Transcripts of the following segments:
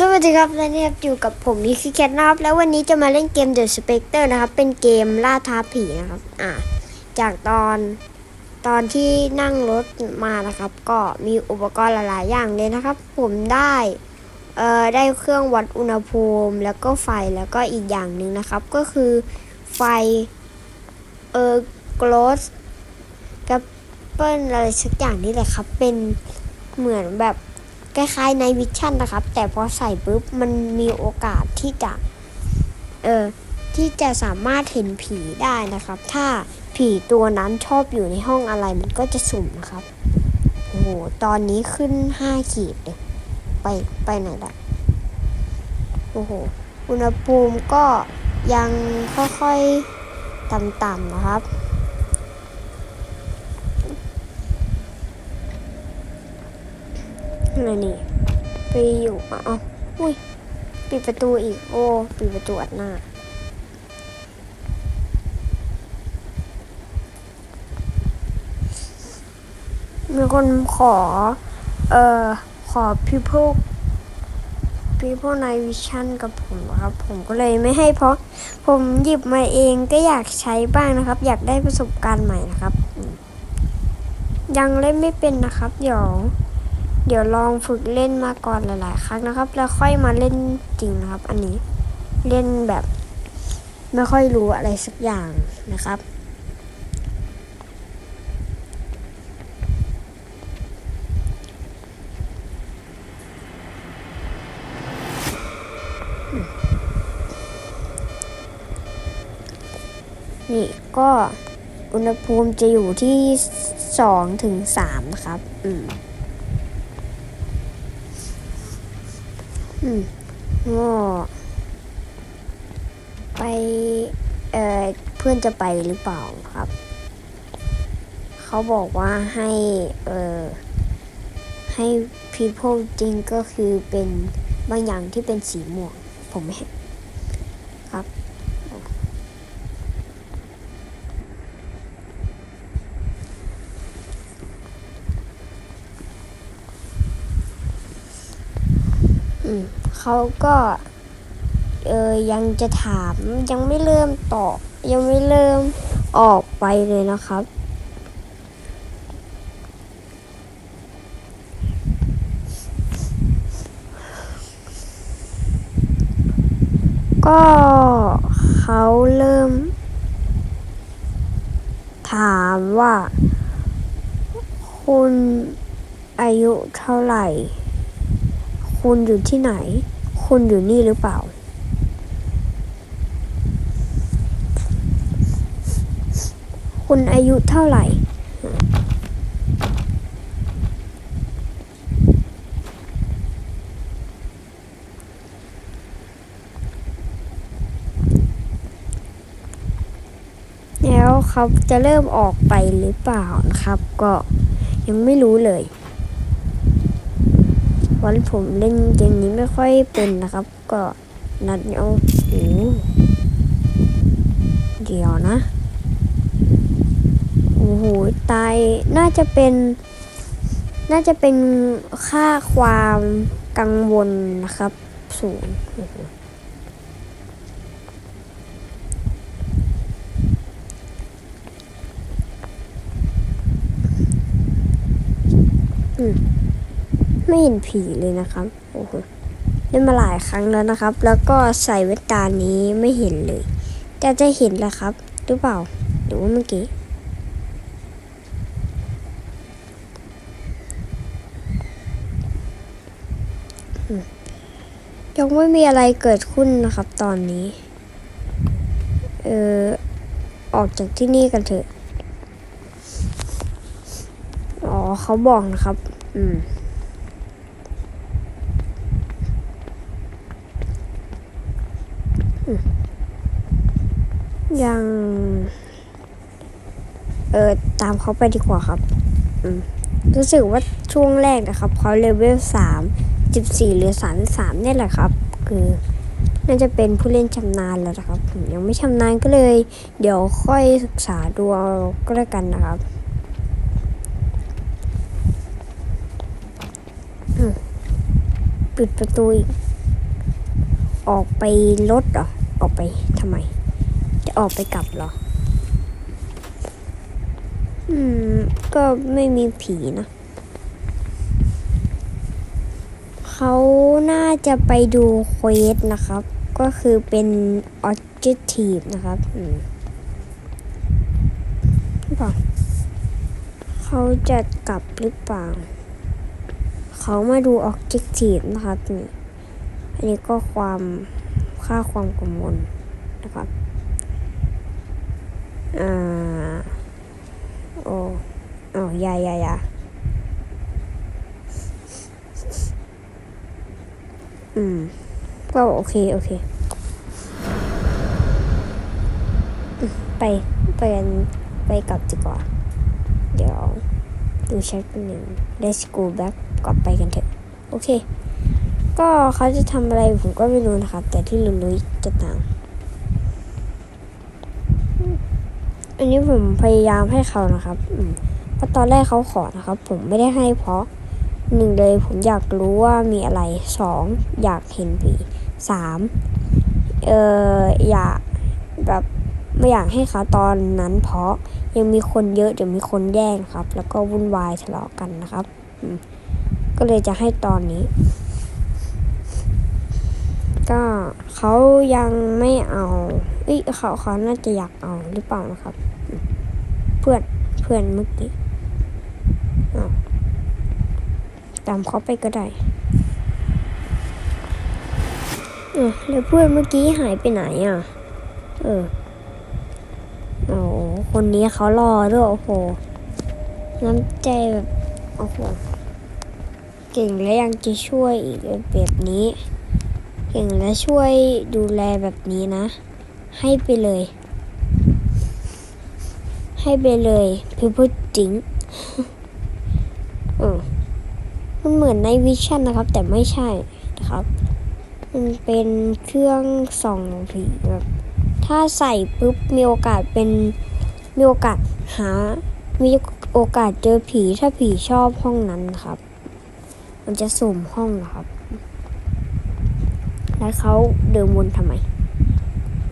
สวัสดีครับและนี่ครับอยู่กับผมนี่คือแคทนะครับ แล้ววันนี้จะมาเล่นเกม The Spectre นะครับ เป็นเกมล่าท้าผีนะครับ อ่า จากตอนตอนที่นั่งรถมานะครับ ก็มีอุปกรณ์หลาย ๆ อย่างเลยนะครับ ผมได้ เอ่อ ได้เครื่องวัดอุณหภูมิ แล้วก็ไฟแล้วก็อีกอย่างหนึ่งนะครับ ก็คือไฟ เอ่อ glow กับเปิ้ลอะไรสักอย่างนี่แหละครับ เป็นเหมือนแบบ คล้ายๆในวิชั่นนะครับ แต่พอใส่ปุ๊บมันมีโอกาสที่จะ เออที่จะสามารถเห็นผีได้นะครับ ถ้าผีตัวนั้นชอบอยู่ในห้องอะไรมันก็จะสุ่มนะครับ โอ้โห ตอนนี้ขึ้นห้าขีดเลย ไปไปไหนละโอ้โห อุณหภูมิก็ยังค่อยๆ ต่ำๆนะครับ อะไรนี่ ไปอยู่อ๋ออุ้ย ปิดประตูอีก โอ้ ปิดประตูอัดหน้า มีคนขอ เอ่อ ขอ people people night vision กับผมนะครับ ผมก็เลยไม่ให้เพราะ ผมหยิบมาเองก็อยากใช้บ้างนะครับ อยากได้ประสบการณ์ใหม่นะครับ ยังเล่นไม่เป็นนะครับเดี๋ยว เดี๋ยวลองฝึกเล่นมาก่อนหลาย ๆ ครั้งนะครับ แล้วค่อยมาเล่นจริงนะครับ อันนี้เล่นแบบไม่ค่อยรู้อะไรสักอย่างนะครับ นี่ก็อุณหภูมิจะอยู่ที่สองถึงสามนะครับ อืม อืม ก็ไป เออเพื่อนจะไปหรือเปล่าครับ เขาบอกว่าให้ เออให้ people จริงก็คือเป็นบางอย่างที่เป็นสีม่วง ผมเห็นครับอืม เขาก็เออยังจะถามยังไม่เริ่มตอบยังไม่เริ่มออกไปเลยนะครับ ก็เขาเริ่ม ถามว่า คุณอายุเท่าไหร่ คุณอยู่ที่ไหน คุณอยู่นี่หรือเปล่า คุณอายุเท่าไหร่ แล้วเขาจะเริ่มออกไปหรือเปล่านะครับ ก็ยังไม่รู้เลย วันผมเล่นเกมนี้ไม่ค่อยเป็นนะครับ ก็นัดเอาโอ้เดี๋ยวนะ โอ้โห ตาย น่าจะเป็น น่าจะเป็นค่าความกังวลนะครับ สูงอืม ไม่เห็นผีเลยนะครับโอ้โหเล่นมาหลายครั้งแล้วนะครับ แล้วก็ใส่แว่นตานี้ไม่เห็นเลย แต่จะเห็นแหละครับหรือเปล่าหรือว่าเมื่อกี้ยังไม่มีอะไรเกิดขึ้นนะครับ ตอนนี้ เออออกจากที่นี่กันเถอะ อ๋อเขาบอกนะครับ อืม ยัง เออตามเขาไปดีกว่าครับ อืมรู้สึกว่าช่วงแรกนะครับเขาเลเวลสามสิบสี่หรือสามสามนี่แหละครับ คือน่าจะเป็นผู้เล่นชำนาญแล้วนะครับ ผมยังไม่ชำนาญก็เลย เดี๋ยวค่อยศึกษาดูเอาก็แล้วกันนะครับอืมปิดประตูออกไปรถเหรอ ไปทำไม จะออกไปกลับเหรอ อืม ก็ไม่มีผีนะ เขาน่าจะไปดูเควสนะครับ ก็คือเป็น objective นะครับ อืมหรือเปล่าเขาจะกลับหรือเปล่า เขามาดู objective นะครับนี่ อันนี้ก็ความ ค่าความกังวลนะครับอ่าโอ้อ้าวอยายายาอืม ก็โอเค โอเค ไปไปกันไปกลับดีกว่า เดี๋ยว ดูแชทกันหนึ่ง let's go back กลับไปกันเถอะ โอเค ก็เขาจะทำอะไรผมก็ไม่รู้นะครับ แต่ที่รู้ๆจะต่าง อันนี้ผมพยายามให้เขานะครับเพราะตอนแรกเขาขอนะครับ ผมไม่ได้ให้เพราะหนึ่งเลยผมอยากรู้ว่ามีอะไรสองอยากเห็นผีสามเอออยากแบบไม่อยากให้เขาตอนนั้น เพราะยังมีคนเยอะเดี๋ยวมีคนแย่งครับ แล้วก็วุ่นวายทะเลาะกันนะครับก็เลยจะให้ตอนนี้ ก็เขายังไม่เอาเอ้ยเขาเขาน่าจะอยากเอาหรือเปล่านะครับ เพื่อนเพื่อนเมื่อกี้ตามเขาไปก็ได้เออแล้วเพื่อนเมื่อกี้หายไปไหนอะ เออโอ้คนนี้เขารอด้วยโอ้โหน้ำใจแบบโอ้โหเก่งและยังจะช่วยอีกแบบนี้ เก่งและช่วยดูแลแบบนี้นะ ให้ไปเลย ให้ไปเลยพี่พูดจริงเออมันเหมือนในวิชั่นนะครับ แต่ไม่ใช่นะครับ มันเป็นเครื่องส่องผีแบบถ้าใส่ปุ๊บมีโอกาสเป็นมีโอกาสหา มีโอกาสเจอผีถ้าผีชอบห้องนั้นนครับ มันจะสุ่มห้องนะครับ แล้วเขาเดินวนทำไม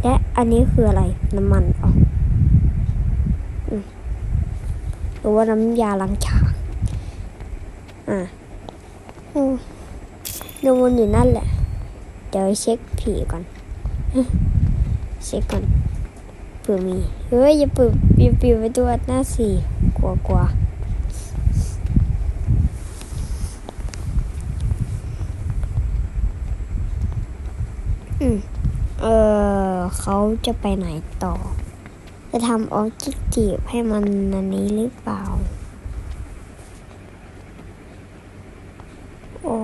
และอันนี้คืออะไรน้ำมันอ๋อหรือว่าน้ำยาล้างชามอ่าอืมเดินวนอยู่นั่นแหละ เดี๋ยวเช็คผีก่อนเช็คก่อนเผื่อมีเฮ้ยอย่าเปิดอย่าปิดไปตัวหน้าสี่กลัวกลัวอืม เออเขาจะไปไหนต่อ จะทำออบเจกตีฟให้มันอันนี้หรือเปล่า โอ้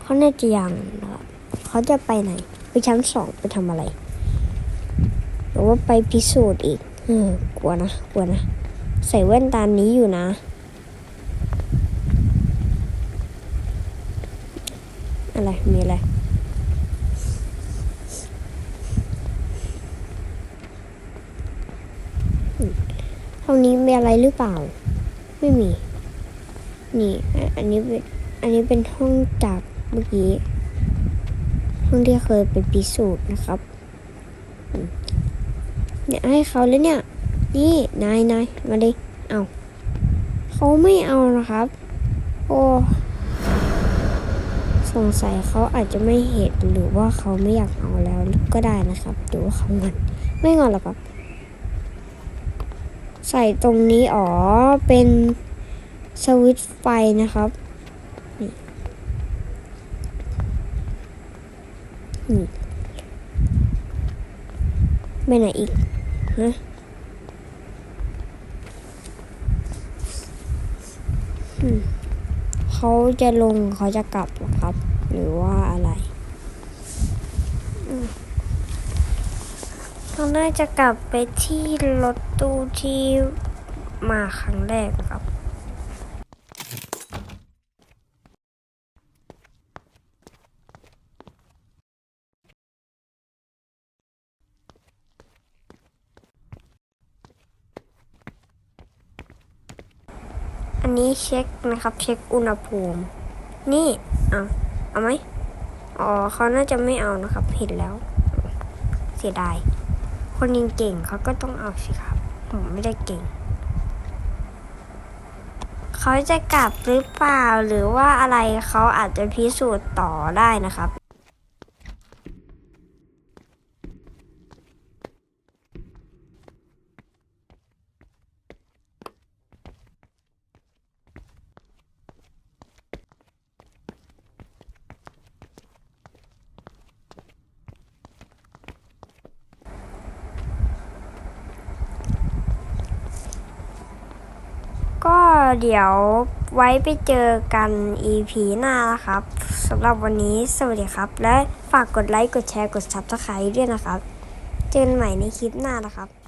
เขาน่าจะยังนะครับเขาจะไปไหน ไปชั้นสองไปทำอะไรหรือว่าไปพิสูจน์อีกเออกลัวนะกลัวนะ ใส่แว่นตานี้อยู่นะอะไร มีอะไร ห้องนี้มีอะไรหรือเปล่า ไม่มี นี่ อันนี้เป็น อันนี้เป็นห้องจากเมื่อกี้ ห้องที่เคยไปพิสูจน์นะครับ เนี่ยให้เขาแล้วเนี่ย นี่นายนายมาเลยเอา เขาไม่เอานะครับ โอ้ สงสัยเขาอาจจะไม่เห็นหรือว่าเขาไม่อยากเอาแล้วก็ได้นะครับหรือว่าเขางอน ไม่งอนหรอกครับ ใส่ตรงนี้อ๋อเป็นสวิตช์ไฟนะครับนี่ไปไหนอีกฮะเขาจะลงเขาจะกลับหรอครับ หรือว่าอะไรอืม เขาน่าจะกลับไปที่รถตู้ที่มาครั้งแรกครับ อันนี้เช็คนะครับ เช็คอุณหภูมิ นี่เอาเอาไหมออ๋อเขาน่าจะไม่เอานะครับ เห็นแล้ว เสียดาย คนยิงเก่งเขาก็ต้องเอาสิครับ ผมไม่ได้เก่ง เขาจะกลับหรือเปล่าหรือว่าอะไรเขาอาจจะพิสูจน์ต่อได้นะครับ ก็ เดี๋ยวไว้ไปเจอกัน EP หน้านะครับสำหรับวันนี้สวัสดีครับ และฝากกดไลค์ กดแชร์ กด Subscribe ด้วยนะครับ เจอกันใหม่ในคลิปหน้านะครับ